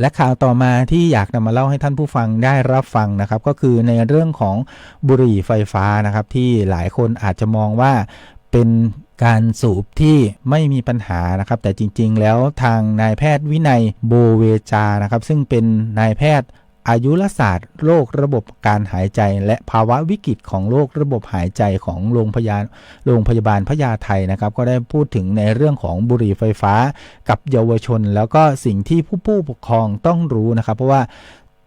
และข่าวต่อมาที่อยากนำมาเล่าให้ท่านผู้ฟังได้รับฟังนะครับ ก็คือในเรื่องของบุหรี่ไฟฟ้านะครับที่หลายคนอาจจะมองว่าเป็นการสูบที่ไม่มีปัญหานะครับ แต่จริงๆ แล้วทางนายแพทย์วินัยโบเวจานะครับ ซึ่งเป็นนายแพทย์ อายุรศาสตร์โรคระบบการหายใจ และภาวะวิกฤตของโรคระบบหายใจของโรงพยาบาลโรงพยาบาลพญาไทนะครับ ก็ได้พูดถึงในเรื่องของบุหรี่ไฟฟ้ากับเยาวชน แล้วก็สิ่งที่ผู้ผู้ปกครองต้องรู้นะครับ เพราะว่า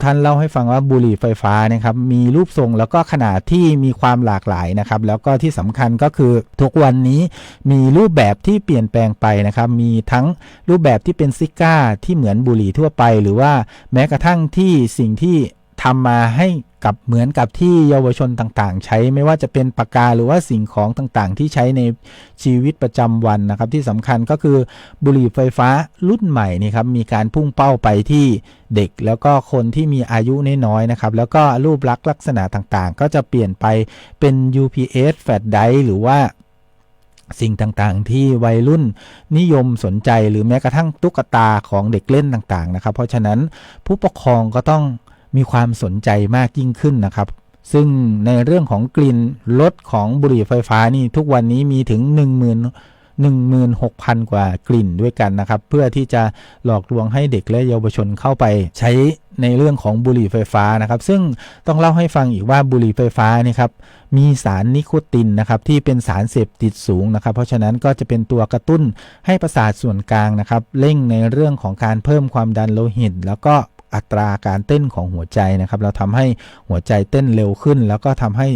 ท่านเล่าให้ฟังว่าบุหรี่ไฟฟ้านะครับมีรูปทรงแล้วก็ขนาดที่มีความหลากหลายนะครับ แล้วก็ที่สำคัญก็คือทุกวันนี้มีรูปแบบที่เปลี่ยนแปลงไปนะครับ มีทั้งรูปแบบที่เป็นซิก้าที่เหมือนบุหรี่ทั่วไป หรือว่าแม้กระทั่งที่สิ่งที่ทำมาให้ กับเหมือนกับที่เยาวชนต่างๆ ใช้ไม่ว่าจะเป็นปากกาหรือว่าสิ่งของต่างๆ ที่ใช้ในชีวิตประจำวันนะครับ ที่สำคัญก็คือบุหรี่ไฟฟ้ารุ่นใหม่นี่ครับมีการพุ่งเป้าไปที่เด็ก แล้วก็คนที่มีอายุน้อยๆนะครับแล้วก็รูปลักษณ์ลักษณะต่างๆ ก็จะเปลี่ยนไปเป็น UPS แฟลชไดร์หรือว่าสิ่งต่างๆ ที่วัยรุ่นนิยมสนใจหรือแม้กระทั่งตุ๊กตาของเด็กเล่นต่างๆนะครับ เพราะฉะนั้นผู้ปกครองก็ต้อง มีความสนใจมากยิ่งขึ้นนะครับ ซึ่งในเรื่องของกลิ่นรสของบุหรี่ไฟฟ้านี่ทุกวันนี้มีถึง 1 0 0 0 0 16,000 กว่ากลิ่นด้วยกันนะครับ เพื่อที่จะหลอกลวงให้เด็กและเยาวชนเข้าไป ใช้ในเรื่องของบุหรี่ไฟฟ้านะครับ ซึ่งต้องเล่าให้ฟังอีกว่าบุหรี่ไฟฟ้านี่ครับมีสารนิโคตินนะครับที่เป็นสารเสพติดสูงนะครับ เพราะฉะนั้นก็จะเป็นตัวกระตุ้นให้ประสาทส่วนกลางนะครับเร่งในเรื่องของการเพิ่มความดันโลหิต แล้วก็ อัตราการเต้นของหัวใจนะครับ เราทำให้หัวใจเต้นเร็วขึ้น แล้วก็ทำให้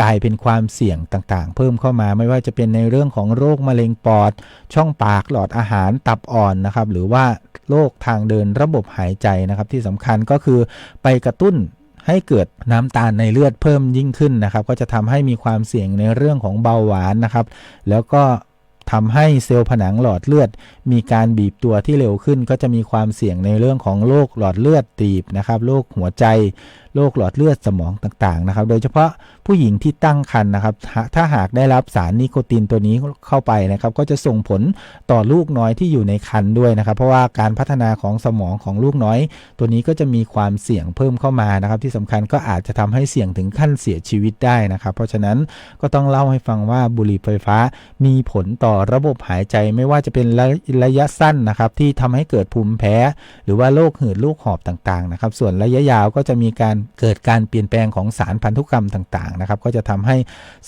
กลายเป็นความเสี่ยงต่างๆ เพิ่มเข้ามาไม่ว่าจะเป็นในเรื่องของโรคมะเร็งปอด ช่องปากหลอดอาหารตับอ่อนนะครับ หรือว่าโรคทางเดินระบบหายใจนะครับ ที่สำคัญก็คือไปกระตุ้นให้เกิดน้ำตาลในเลือดเพิ่มยิ่งขึ้นนะครับ ก็จะทำให้มีความเสี่ยงในเรื่องของเบาหวานนะครับ แล้วก็ ทำให้เซลล์ผนังหลอดเลือด มีการบีบตัวที่เร็วขึ้น ก็จะมีความเสี่ยงในเรื่องของโรคหลอดเลือดตีบนะครับโรคหัวใจโรคหลอดเลือดสมองต่างๆนะครับ โดยเฉพาะผู้หญิงที่ตั้งครรภ์นะครับ ถ้าหากได้รับสารนิโคตินตัวนี้เข้าไปนะครับ ก็จะส่งผลต่อลูกน้อยที่อยู่ในครรภ์ด้วยนะครับ เพราะว่าการพัฒนาของสมองของลูกน้อย ตัวนี้ก็จะมีความเสี่ยงเพิ่มเข้ามานะครับ ที่สำคัญก็อาจจะทำให้เสี่ยงถึงขั้นเสียชีวิตได้นะครับ เพราะฉะนั้นก็ต้องเล่าให้ฟังว่าบุหรี่ไฟฟ้ามีผลต่อระบบหายใจไม่ว่าจะเป็นระยะสั้นนะครับที่ทำให้เกิดภูมิแพ้ หรือว่าโรคหืดโรคหอบต่างๆนะครับส่วนระยะยาวก็จะมีการเกิดการเปลี่ยนแปลงของสารพันธุกรรมต่างๆนะครับก็จะทำให้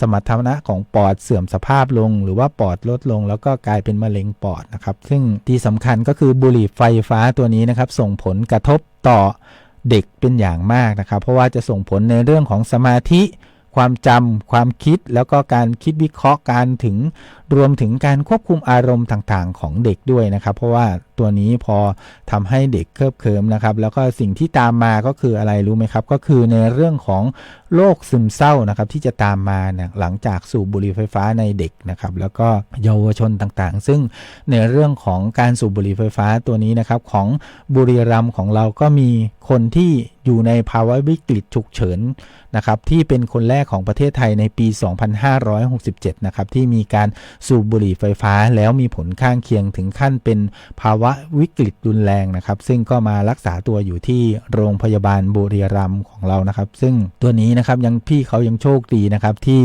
สมรรถนะของปอดเสื่อมสภาพลง หรือว่าปอดลดลง แล้วก็กลายเป็นมะเร็งปอดนะครับซึ่งที่สำคัญก็คือบุหรี่ไฟฟ้าตัวนี้นะครับส่งผลกระทบต่อเด็กเป็นอย่างมากนะครับ เพราะว่าจะส่งผลในเรื่องของสมาธิ ความจำความคิดแล้วก็การคิดวิเคราะห์การถึงรวมถึงการควบคุมอารมณ์ต่างๆ ของเด็กด้วยนะครับ เพราะว่า ตัวนี้พอทำให้เด็กเคลิบเคลิมนะครับ แล้วก็สิ่งที่ตามมาก็คืออะไรรู้ไหมครับ ก็คือในเรื่องของโรคซึมเศร้านะครับ ที่จะตามมานะหลังจากสูบบุหรี่ไฟฟ้าในเด็กนะครับ แล้วก็เยาวชนต่างๆ ซึ่งในเรื่องของการสูบบุหรี่ไฟฟ้าตัวนี้นะครับของบุรีรัมย์ของเราก็มีคนที่อยู่ในภาวะวิกฤตฉุกเฉินนะครับที่เป็นคนแรกของประเทศไทยในปี 2567 นะครับที่มีการสูบบุหรี่ไฟฟ้าแล้วมีผลข้างเคียงถึงขั้นเป็นภาวะวิกฤตรุนแรงนะครับ ซึ่งก็มารักษาตัวอยู่ที่โรงพยาบาลบุรีรัมย์ของเรานะครับ ซึ่งตัวนี้นะครับยังพี่เขายังโชคดีนะครับที่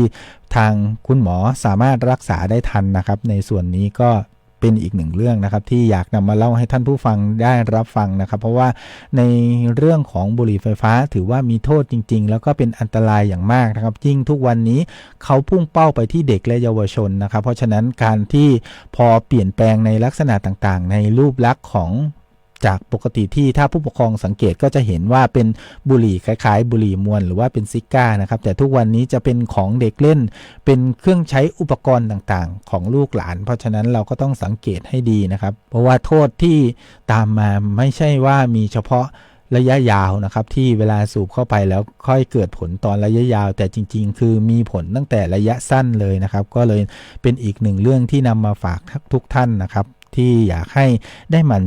ทางคุณหมอสามารถรักษาได้ทันนะครับ ในส่วนนี้ก็ เป็นอีกหนึ่งเรื่องนะครับ ที่อยากนำมาเล่าให้ท่านผู้ฟังได้รับฟังนะครับ เพราะว่าในเรื่องของบุหรี่ไฟฟ้าถือว่ามีโทษจริง ๆ แล้วก็เป็นอันตรายอย่างมากนะครับยิ่งทุกวันนี้เขาพุ่งเป้าไปที่เด็กและเยาวชนนะครับ เพราะฉะนั้นการที่พอเปลี่ยนแปลงในลักษณะต่างๆ ในรูปลักษณ์ของ จากปกติที่ถ้าผู้ปกครองสังเกตก็จะเห็นว่าเป็นบุหรี่คล้ายๆ บุหรี่มวลหรือว่าเป็นซิก้านะครับ แต่ทุกวันนี้จะเป็นของเด็กเล่น เป็นเครื่องใช้อุปกรณ์ต่างๆ ของลูกหลาน เพราะฉะนั้นเราก็ต้องสังเกตให้ดีนะครับ เพราะว่าโทษที่ตามมาไม่ใช่ว่ามีเฉพาะระยะยาวนะครับที่เวลาสูบเข้าไปแล้วค่อยเกิดผลตอนระยะยาว แต่จริง ๆ คือมีผลตั้งแต่ระยะสั้นเลยนะครับ ก็เลยเป็นอีกหนึ่งเรื่องที่นำมาฝากทุกท่านนะครับ ที่อยากให้ได้หมั่น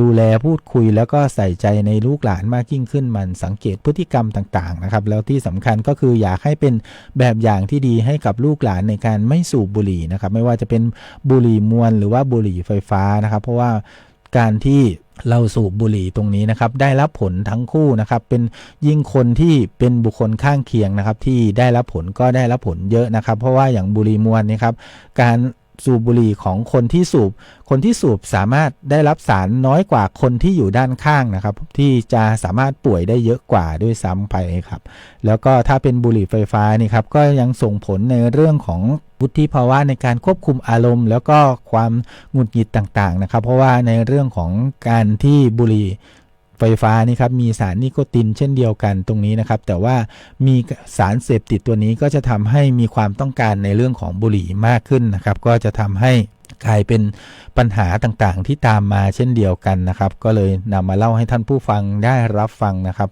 ดูแลพูดคุยแล้วก็ใส่ใจในลูกหลานมากยิ่งขึ้นมันสังเกตพฤติกรรมต่างๆนะครับ แล้วที่สำคัญก็คืออยากให้เป็นแบบอย่างที่ดีให้กับลูกหลานในการไม่สูบบุหรี่นะครับ ไม่ว่าจะเป็นบุหรี่มวลหรือว่าบุหรี่ไฟฟ้านะครับ เพราะว่าการที่เราสูบบุหรี่ตรงนี้นะครับ ได้รับผลทั้งคู่นะครับ เป็นยิ่งคนที่เป็นบุคคลข้างเคียงนะครับ ที่ได้รับผลก็ได้รับผลเยอะนะครับ เพราะว่าอย่างบุหรี่มวลนี่ครับการ สูบบุหรี่ของคนที่สูบ คนที่สูบสามารถได้รับสารน้อยกว่าคนที่อยู่ด้านข้างนะครับ ที่จะสามารถป่วยได้เยอะกว่าด้วยซ้ำไปครับ แล้วก็ถ้าเป็นบุหรี่ไฟฟ้านี่ครับก็ยังส่งผลในเรื่องของวุฒิภาวะในการควบคุมอารมณ์ แล้วก็ความหงุดหงิดต่างๆนะครับ เพราะว่าในเรื่องของการที่บุหรี่ ฟฟ้านี่ครับมีสารนิโคตินเช่นเดียวกันตรงนี้นะครับ แต่ว่ามีสารเสพติดตัวนี้ก็จะทำให้มีความต้องการในเรื่องของบุหรี่มากขึ้นนะครับ ก็จะทำให้กลายเป็นปัญหาต่างๆ ที่ตามมาเช่นเดียวกันนะครับ ก็เลยนำมาเล่าให้ท่านผู้ฟังได้รับฟังนะครับ